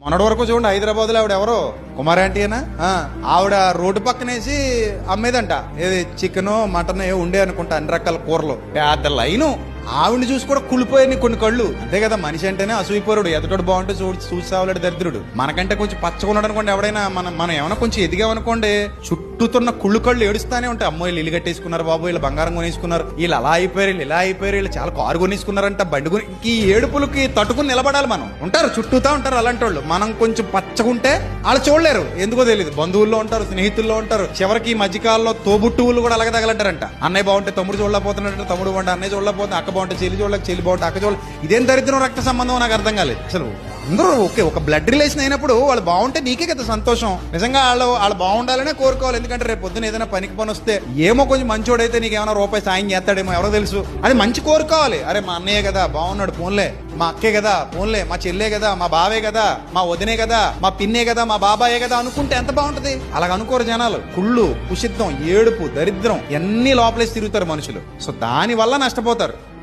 మొన్నటి వరకు చూడండి హైదరాబాద్లో ఆవిడ ఎవరో? కుమార్ ఆంటీ ఆవిడ రోడ్డు పక్కనేసి అమ్మేదంట. ఏది చికెన్ మటన్ ఏ ఉండే అనుకుంటా అన్ని రకాల కూరలు. పెద్ద లైను. ఆవిడని చూసి కూడా కుళ్ళిపోయాయి కొన్ని కళ్ళు. అంతే కదా మనిషి అంటేనే అసూయిపోరుడు. ఎదుటోడు బాగుంటే చూసి చూసి సావలేడు దరిద్రుడు. మనకంటే కొంచెం పచ్చగా ఉన్నాడు అనుకోండి ఎవడైనా మనం మనం ఏమైనా కొంచెం ఎదిగామనుకోండి చుట్టూ చుట్టూతున్న కుళ్ళు కళ్ళు ఏడుస్తానే ఉంటాయి. అమ్మో వీళ్ళు ఇల్లు కట్టేసుకున్నారు బాబు వీళ్ళు బంగారం కొనేసుకున్నారు. వీళ్ళు అలా అయిపోయారు వీళ్ళు ఇలా అయిపోయారు వీళ్ళు చాలా కారు కొనేసుకున్నారంట బండి కొని ఈ ఏడుపులకి తట్టుకుని నిలబడాలి మనం. ఉంటారు చుట్టూతా ఉంటారు అలాంటి వాళ్ళు మనం కొంచెం పచ్చగుంటే వాళ్ళు చూడలేరు. ఎందుకో తెలియదు బంధువుల్లో ఉంటారు స్నేహితుల్లో ఉంటారు. చివరికి ఈ మధ్యకాలంలో తోబుట్టువులు కూడా అలాగే తగలంటారంట అన్నయ్య బాగుంటే తమ్ముడు చూడలేకపోతున్నాడు తమ్ముడు బాగుంటే అన్నయ్య చూడలేకపోతే అక్క బాగుంటే చెల్లి చూడలేక చెల్లి బాగుంటే అక్క చూడలేదు ఇదేం దరిద్రం రక్త సంబంధం నాకు అర్థం కాలేదు. అసలు అందరూ ఓకే ఒక బ్లడ్ రిలేషన్ అయినప్పుడు వాళ్ళు బాగుంటే నీకే కదా సంతోషం. నిజంగా వాళ్ళు వాళ్ళు బాగుండాలనే కోరుకోవాలి. ఎందుకంటే రేపు పొద్దున ఏదైనా పనికి పని వస్తే ఏమో కొంచెం మంచోడైతే నీకు ఏమైనా రూపాయి సాయం చేస్తాడేమో ఎవరో తెలుసు. అది మంచి కోరుకోవాలి. అరే మా అన్నయ్య కదా బాగున్నాడు పోన్లే మా అక్కే కదా పోన్లే మా చెల్లే కదా మా బావే కదా మా వదినే కదా మా పిన్నే కదా మా బాబాయే కదా అనుకుంటే ఎంత బాగుంటది? అలాగ అనుకోరు జనాలు. కుళ్ళు కుషిద్ధం ఏడుపు దరిద్రం ఎన్ని లోపలేసి తిరుగుతారు మనుషులు. సో దాని వల్ల నష్టపోతారు.